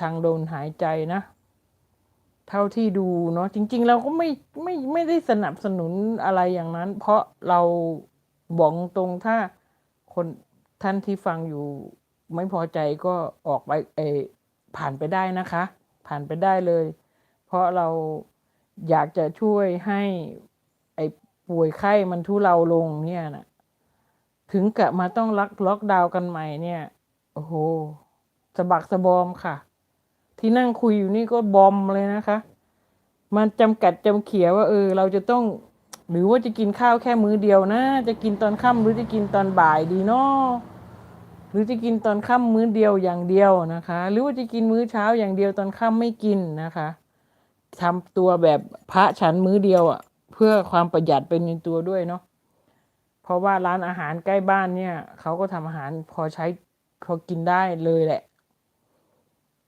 ทางโดนหายใจนะ เท่าที่ดูเนาะจริง ๆ เราก็ไม่ไม่ไม่ได้สนับสนุนอะไรอย่างนั้น เพราะเราบอกตรงถ้าคนท่านที่ฟังอยู่ ไม่พอใจก็ออกไปเออผ่านไปได้นะคะ ผ่านไปได้เลย เพราะเราอยากจะช่วยให้ไอ้ป่วยไข้มันทุเลาลงเนี่ยนะถึงกะมาต้องล็อกล็อกดาวน์กันใหม่เนี่ย โอ้โหสะบักสะบอมค่ะ ที่นั่งคุยอยู่นี่ก็บอมเลยนะคะ มันจำกัดจำเขียว่า เออ เราจะต้อง หรือว่าจะกินข้าวแค่มื้อเดียวนะ จะกินตอนค่ำหรือจะกินตอนบ่ายดีเนาะหรือจะกินตอนค่ำมื้อเดียวอย่างเดียวนะคะ หรือว่าจะกินมื้อเช้าอย่างเดียวตอนค่ำไม่กินนะคะทำตัวแบบพระฉันมื้อเดียวอะ่ะ เพื่อความประหยัดเป็นในตัวด้วยเนาะเพราะว่าร้านอาหารใกล้บ้านเนี่ยเขาก็ทำอาหารพอใช้พอกินได้เลยแหละ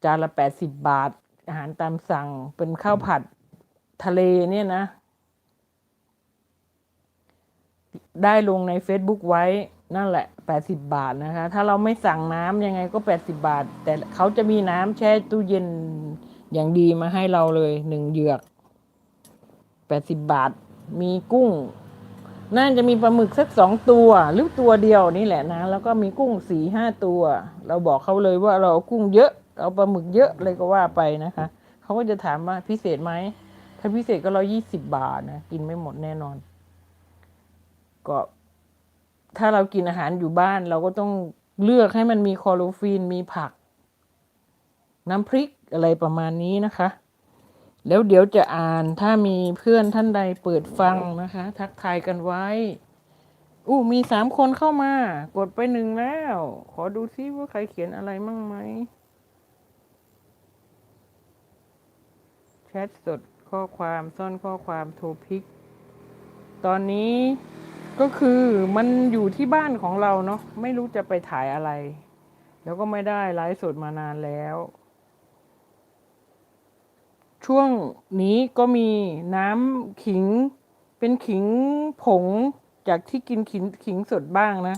จานละแปดสิบบาท อาหารตามสั่งเป็นข้าวผัดทะเลเนี่ยนะ ได้ลงใน Facebook ไว้นั่นแหละ 80 บาทนะคะ ถ้าเราไม่สั่งน้ำยังไงก็ 80 บาท แต่เขาจะมีน้ำแช่ตู้เย็นอย่างดีมาให้เราเลยหนึ่งเหยือก 80 บาท มีกุ้ง น่าจะมีปลาหมึกสักสองตัว หรือตัวเดียวนี่แหละนะ แล้วก็มีกุ้งสี่ห้าตัว เราบอกเขาเลยว่าเราเอากุ้งเยอะ เอาปลาหมึกเยอะเลยก็ว่าไปนะคะ เขาก็จะถามว่าพิเศษไหม ถ้าพิเศษก็ร้อยี่สิบบาทนะ กินไม่หมดแน่นอน ก็ ถ้าเรากินอาหารอยู่บ้าน เราก็ต้องเลือกให้มันมีคลอโรฟินมีผัก น้ำพริกอะไรประมาณนี้นะคะ แล้วเดี๋ยวจะอ่านถ้ามีเพื่อนท่านใดเปิดฟังนะคะ ทักทายกันไว้อู้มีสามคนเข้ามา กดไปหนึ่งแล้ว ขอดูซิว่าใครเขียนอะไรมั่งไหม แชทสดข้อความซ่อนข้อความโทรพิก ตอนนี้ก็คือมันอยู่ที่บ้านของเราเนาะไม่รู้จะไปถ่ายอะไร แล้วก็ไม่ได้ไลฟ์สดมานานแล้ว ช่วงนี้ก็มีน้ำขิงเป็นขิงผงจากที่กินขิงขิงสดบ้างนะ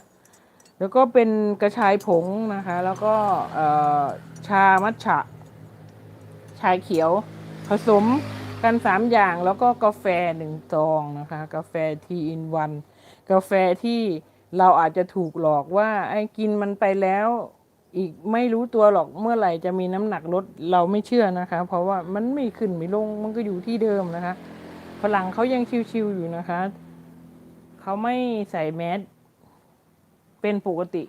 แล้วก็เป็นกระชายผงนะคะ แล้วก็ชามัทฉะ ชายเขียว ผสมกันสามอย่างแล้วก็กาแฟหนึ่งซองนะคะ กาแฟทีอินวันกาแฟที่เราอาจจะถูกหลอกว่าไอ้กินมันไปแล้วอีกไม่รู้ตัวหรอกเมื่อไหร่จะมีน้ำหนักลดเราไม่เชื่อนะคะ เพราะว่ามันไม่ขึ้นไม่ลงมันก็อยู่ที่เดิมนะคะฝรั่งเขายังชิวๆอยู่นะคะ เขาไม่ใส่แมสเป็นปกติ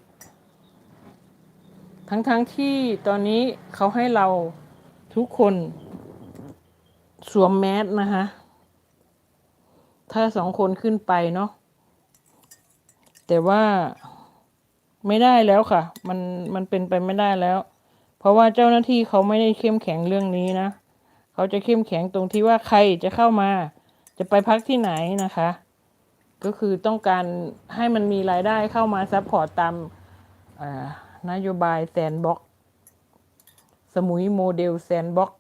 ทั้งๆทที่ตอนนี้เขาให้เราทุกคน สวมแมสนะคะ ถ้าสองคนขึ้นไปเนาะแต่ว่าไม่ได้แล้วค่ะ มันมันเป็นไปไม่ได้แล้ว เพราะว่าเจ้าหน้าที่เขาไม่ได้เข้มแข็งเรื่องนี้นะเขาจะเข้มแข็งตรงที่ว่าใครจะเข้ามา จะไปพักที่ไหนนะคะ ก็คือต้องการให้มันมีรายได้เข้ามาซัพพอร์ตตามนโยบายแซนบ็อกสมุยโมเดลแซนบ็อก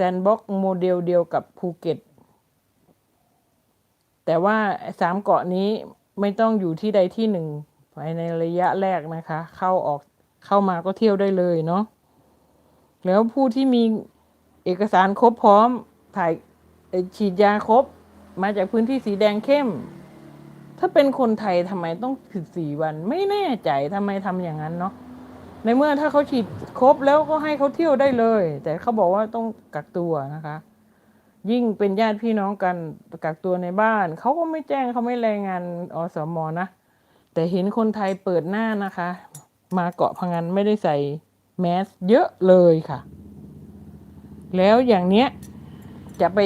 แซนบ็อกโมเดลเดียวกับภูเก็ต แต่ว่าสามเกาะนี้ไม่ต้องอยู่ที่ใดที่หนึ่งภายในระยะแรกนะคะ เข้าออกเข้ามาก็เที่ยวได้เลยเนาะแล้วผู้ที่มีเอกสารครบพร้อมถ่ายฉีดยาครบ มาจากพื้นที่สีแดงเข้ม ถ้าเป็นคนไทยทำไมต้องถึงสี่วัน ไม่แน่ใจทำไมทำอย่างนั้นเนาะ ในเมื่อถ้าเขาฉีดครบแล้วก็ให้เขาเที่ยวได้เลย แต่เขาบอกว่าต้องกักตัวนะคะ ยิ่งเป็นญาติพี่น้องกันกักตัวในบ้านเขาก็ไม่แจ้งเขาไม่รายงานอสมนะแต่เห็นคนไทยเปิดหน้านะคะ มาเกาะพังงานไม่ได้ใส่แมสเยอะเลยค่ะ แล้วอย่างเนี้ยจะไป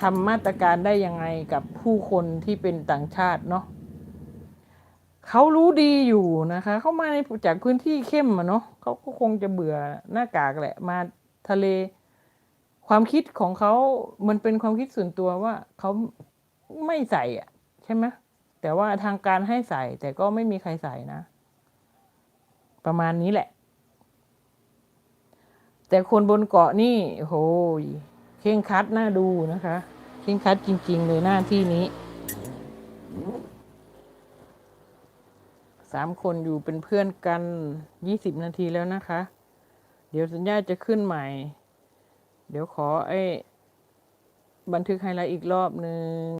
ทำมาตรการได้ยังไงกับผู้คนที่เป็นต่างชาติเนาะ เขารู้ดีอยู่นะคะ เข้ามาในจากพื้นที่เข้มอะเนาะเขาก็คงจะเบื่อหน้ากากแหละ มาทะเล ความคิดของเขา มันเป็นความคิดส่วนตัวว่าเขาไม่ใส่อะใช่ไหมแต่ว่าทางการให้ใส่ แต่ก็ไม่มีใครใส่นะ ประมาณนี้แหละ แต่คนบนเกาะนี่โหยเคร่งคัดน่าดูนะคะเคร่งคัดจริง ๆ เลยหน้าที่นี้ สามคนอยู่เป็นเพื่อนกันยี่สิบนาทีแล้วนะคะ เดี๋ยวสัญญาจะขึ้นใหม่ เดี๋ยวขอไอ้บันทึกไฮไลท์อีกรอบหนึ่ง